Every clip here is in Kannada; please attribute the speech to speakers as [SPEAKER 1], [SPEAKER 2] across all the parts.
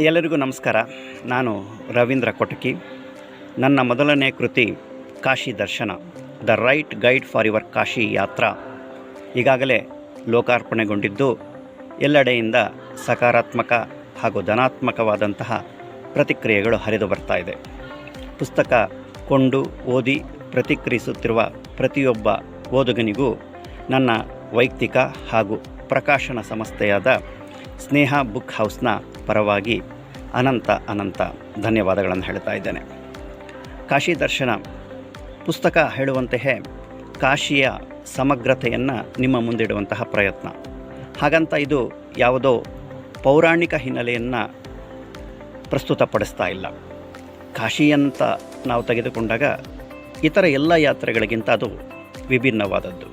[SPEAKER 1] ಎಲ್ಲರಿಗೂ ನಮಸ್ಕಾರ. ನಾನು ರವೀಂದ್ರ ಕೊಟಕಿ. ನನ್ನ ಮೊದಲನೇ ಕೃತಿ, Kashi Darshana, the right guide for your Kashi Yatra. ಈಗಾಗಲೇ ಲೋಕಾರ್ಪಣೆಗೊಂಡಿದ್ದು, ಎಲ್ಲೆಡೆಯಿಂದ ಸಕಾರಾತ್ಮಕ ಹಾಗೂ ಧನಾತ್ಮಕವಾದಂತಹ ಪ್ರತಿಕ್ರಿಯೆಗಳು ಹರಿದು ಬರ್ತಾ ಇದೆ. ಪುಸ್ತಕ ಕೊಂಡು ಓದಿ ಪ್ರತಿಕ್ರಿಯಿಸುತ್ತಿರುವ ಪ್ರತಿಯೊಬ್ಬ ಓದುಗನಿಗೂ ನನ್ನ ವೈಯಕ್ತಿಕ ಹಾಗೂ ಪ್ರಕಾಶನ ಸಂಸ್ಥೆಯಾದ ಸ್ನೇಹ ಬುಕ್ ಹೌಸ್ನ ಪರವಾಗಿ ಅನಂತ ಅನಂತ ಧನ್ಯವಾದಗಳನ್ನು ಹೇಳ್ತಾ ಇದ್ದೇನೆ. ಕಾಶಿ ದರ್ಶನ ಪುಸ್ತಕ ಹೇಳುವಂತೆಯೇ ಕಾಶಿಯ ಸಮಗ್ರತೆಯನ್ನು ನಿಮ್ಮ ಮುಂದಿಡುವಂತಹ ಪ್ರಯತ್ನ. ಹಾಗಂತ ಇದು ಯಾವುದೋ ಪೌರಾಣಿಕ ಹಿನ್ನೆಲೆಯನ್ನು ಪ್ರಸ್ತುತಪಡಿಸ್ತಾ ಇಲ್ಲ. ಕಾಶಿ ಅಂತ ನಾವು ತೆಗೆದುಕೊಂಡಾಗ ಇತರ ಎಲ್ಲ ಯಾತ್ರೆಗಳಿಗಿಂತ ಅದು ವಿಭಿನ್ನವಾದದ್ದು.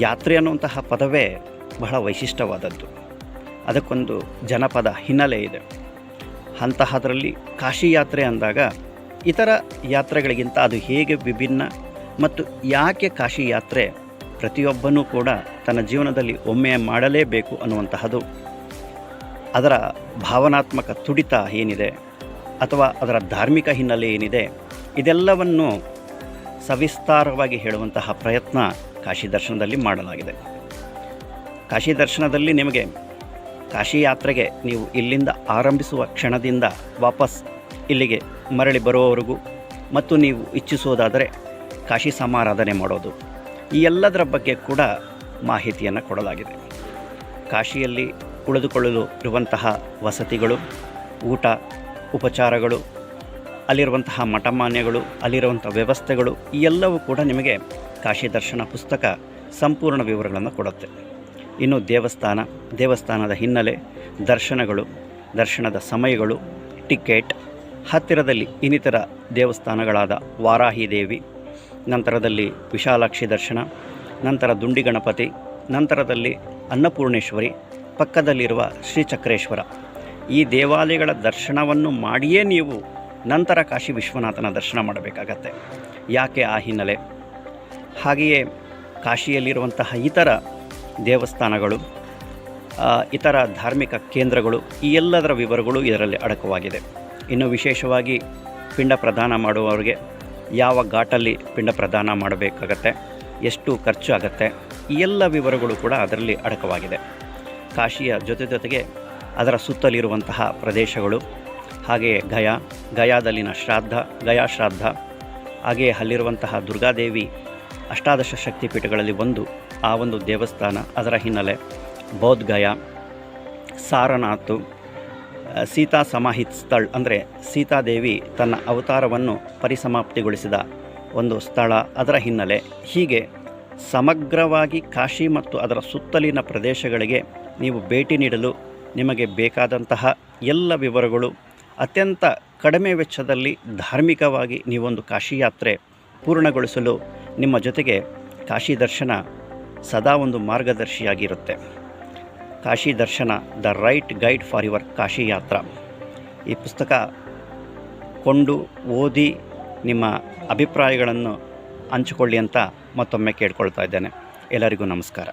[SPEAKER 1] ಯಾತ್ರೆ ಅನ್ನುವಂತಹ ಪದವೇ ಬಹಳ ವೈಶಿಷ್ಟ್ಯವಾದದ್ದು. ಅದಕ್ಕೊಂದು ಜನಪದ ಹಿನ್ನೆಲೆ ಇದೆ. ಅಂತಹದರಲ್ಲಿ ಕಾಶಿ ಯಾತ್ರೆ ಅಂದಾಗ ಇತರ ಯಾತ್ರೆಗಳಿಗಿಂತ ಅದು ಹೇಗೆ ವಿಭಿನ್ನ ಮತ್ತು ಯಾಕೆ ಕಾಶಿ ಯಾತ್ರೆ ಪ್ರತಿಯೊಬ್ಬನೂ ಕೂಡ ತನ್ನ ಜೀವನದಲ್ಲಿ ಒಮ್ಮೆ ಮಾಡಲೇಬೇಕು ಅನ್ನುವಂತಹದು. ಅದರ ಭಾವನಾತ್ಮಕ ತುಡಿತ ಏನಿದೆ ಅಥವಾ ಅದರ ಧಾರ್ಮಿಕ ಹಿನ್ನೆಲೆ ಏನಿದೆ ಇದೆಲ್ಲವನ್ನು ಸವಿಸ್ತಾರವಾಗಿ ಹೇಳುವಂತಹ ಪ್ರಯತ್ನ ಕಾಶಿ ದರ್ಶನದಲ್ಲಿ ಮಾಡಲಾಗಿದೆ. ಕಾಶಿ ದರ್ಶನದಲ್ಲಿ ನಿಮಗೆ ಕಾಶಿ ಯಾತ್ರೆಗೆ ನೀವು ಇಲ್ಲಿಂದ ಆರಂಭಿಸುವ ಕ್ಷಣದಿಂದ ವಾಪಸ್ ಇಲ್ಲಿಗೆ ಮರಳಿ ಬರುವವರೆಗೂ ಮತ್ತು ನೀವು ಇಚ್ಛಿಸುವುದಾದರೆ ಕಾಶಿ ಸಮಾರಾಧನೆ ಮಾಡೋದು. ಈ ಎಲ್ಲದರ ಬಗ್ಗೆ ಕೂಡ ಮಾಹಿತಿಯನ್ನು ಕೊಡಲಾಗಿದೆ. ಕಾಶಿಯಲ್ಲಿ ಉಳಿದುಕೊಳ್ಳಲು ಇರುವಂತಹ ವಸತಿಗಳು, ಊಟ, ಉಪಚಾರಗಳು, ಅಲ್ಲಿರುವಂತಹ ಮಠಮಾನ್ಯಗಳು ಅಲ್ಲಿರುವಂಥ ವ್ಯವಸ್ಥೆಗಳು, ಈ ಎಲ್ಲವೂ ಕೂಡ ನಿಮಗೆ ಕಾಶಿ ದರ್ಶನ ಪುಸ್ತಕ ಸಂಪೂರ್ಣ ವಿವರಗಳನ್ನು ಕೊಡುತ್ತೆ. ಇನ್ನು ದೇವಸ್ಥಾನ, ದೇವಸ್ಥಾನದ ಹಿನ್ನೆಲೆ ದರ್ಶನಗಳು, ದರ್ಶನದ ಸಮಯಗಳು, ಟಿಕೆಟ್, ಹತ್ತಿರದಲ್ಲಿ ಇನ್ನಿತರ ದೇವಸ್ಥಾನಗಳಾದ ವಾರಾಹಿ ದೇವಿ ನಂತರದಲ್ಲಿ ವಿಶಾಲಾಕ್ಷಿ ದರ್ಶನ, ನಂತರ ದುಂಡಿ ಗಣಪತಿ, ನಂತರದಲ್ಲಿ ಅನ್ನಪೂರ್ಣೇಶ್ವರಿ, ಪಕ್ಕದಲ್ಲಿರುವ ಶ್ರೀಚಕ್ರೇಶ್ವರ. ಈ ದೇವಾಲಯಗಳ ದರ್ಶನವನ್ನು ಮಾಡಿಯೇ ನೀವು ನಂತರ ಕಾಶಿ ವಿಶ್ವನಾಥನ ದರ್ಶನ ಮಾಡಬೇಕಾಗತ್ತೆ. ಯಾಕೆ ಆ ಹಿನ್ನೆಲೆ? ಹಾಗೆಯೇ ಕಾಶಿಯಲ್ಲಿರುವಂತಹ ಇತರ ದೇವಸ್ಥಾನಗಳು ಇತರ ಧಾರ್ಮಿಕ ಕೇಂದ್ರಗಳು, ಈ ಎಲ್ಲದರ ವಿವರಗಳು ಇದರಲ್ಲಿ ಅಡಕವಾಗಿದೆ. ಇನ್ನು ವಿಶೇಷವಾಗಿ ಪಿಂಡ ಪ್ರದಾನ ಮಾಡುವವರಿಗೆ ಯಾವ ಘಾಟಲ್ಲಿ ಪಿಂಡ ಪ್ರದಾನ ಮಾಡಬೇಕಾಗತ್ತೆ, ಎಷ್ಟು ಖರ್ಚು ಆಗತ್ತೆ, ಈ ಎಲ್ಲ ವಿವರಗಳು ಕೂಡ ಅದರಲ್ಲಿ ಅಡಕವಾಗಿದೆ. ಕಾಶಿಯ ಜೊತೆ ಜೊತೆಗೆ ಅದರ ಸುತ್ತಲಿರುವಂತಹ ಪ್ರದೇಶಗಳು ಹಾಗೆಯೇ ಗಯಾ, ಗಯಾದಲ್ಲಿನ ಶ್ರಾದ್ದ ಗಯಾ ಶ್ರಾದ್ದ ಹಾಗೆಯೇ ಅಲ್ಲಿರುವಂತಹ ದುರ್ಗಾದೇವಿ ಅಷ್ಟಾದಶ ಶಕ್ತಿಪೀಠಗಳಲ್ಲಿ ಒಂದು, ಆ ಒಂದು ದೇವಸ್ಥಾನ. ಅದರ ಹಿನ್ನೆಲೆ ಬೌದ್ಧಗಯ, ಸಾರನಾಥ್ ಸೀತಾ ಸಮಾಹಿತ್ ಸ್ಥಳ್, ಅಂದರೆ ಸೀತಾದೇವಿ ತನ್ನ ಅವತಾರವನ್ನು ಪರಿಸಮಾಪ್ತಿಗೊಳಿಸಿದ ಒಂದು ಸ್ಥಳ ಅದರ ಹಿನ್ನೆಲೆ. ಹೀಗೆ ಸಮಗ್ರವಾಗಿ ಕಾಶಿ ಮತ್ತು ಅದರ ಸುತ್ತಲಿನ ಪ್ರದೇಶಗಳಿಗೆ ನೀವು ಭೇಟಿ ನೀಡಲು ನಿಮಗೆ ಬೇಕಾದಂತಹ ಎಲ್ಲ ವಿವರಗಳು ಅತ್ಯಂತ ಕಡಿಮೆ ವೆಚ್ಚದಲ್ಲಿ ಧಾರ್ಮಿಕವಾಗಿ ನೀವೊಂದು ಕಾಶಿ ಯಾತ್ರೆ ಪೂರ್ಣಗೊಳಿಸಲು ನಿಮ್ಮ ಜೊತೆಗೆ ಕಾಶಿ ದರ್ಶನ ಸದಾ ಒಂದು ಮಾರ್ಗದರ್ಶಿಯಾಗಿರುತ್ತೆ. Kashi Darshana, the right guide for your Kashi Yatra. ಈ ಪುಸ್ತಕ ಕೊಂಡು ಓದಿ ನಿಮ್ಮ ಅಭಿಪ್ರಾಯಗಳನ್ನು ಹಂಚಿಕೊಳ್ಳಿ ಅಂತ ಮತ್ತೊಮ್ಮೆ ಕೇಳ್ಕೊಳ್ತಾ ಇದ್ದೇನೆ. ಎಲ್ಲರಿಗೂ ನಮಸ್ಕಾರ.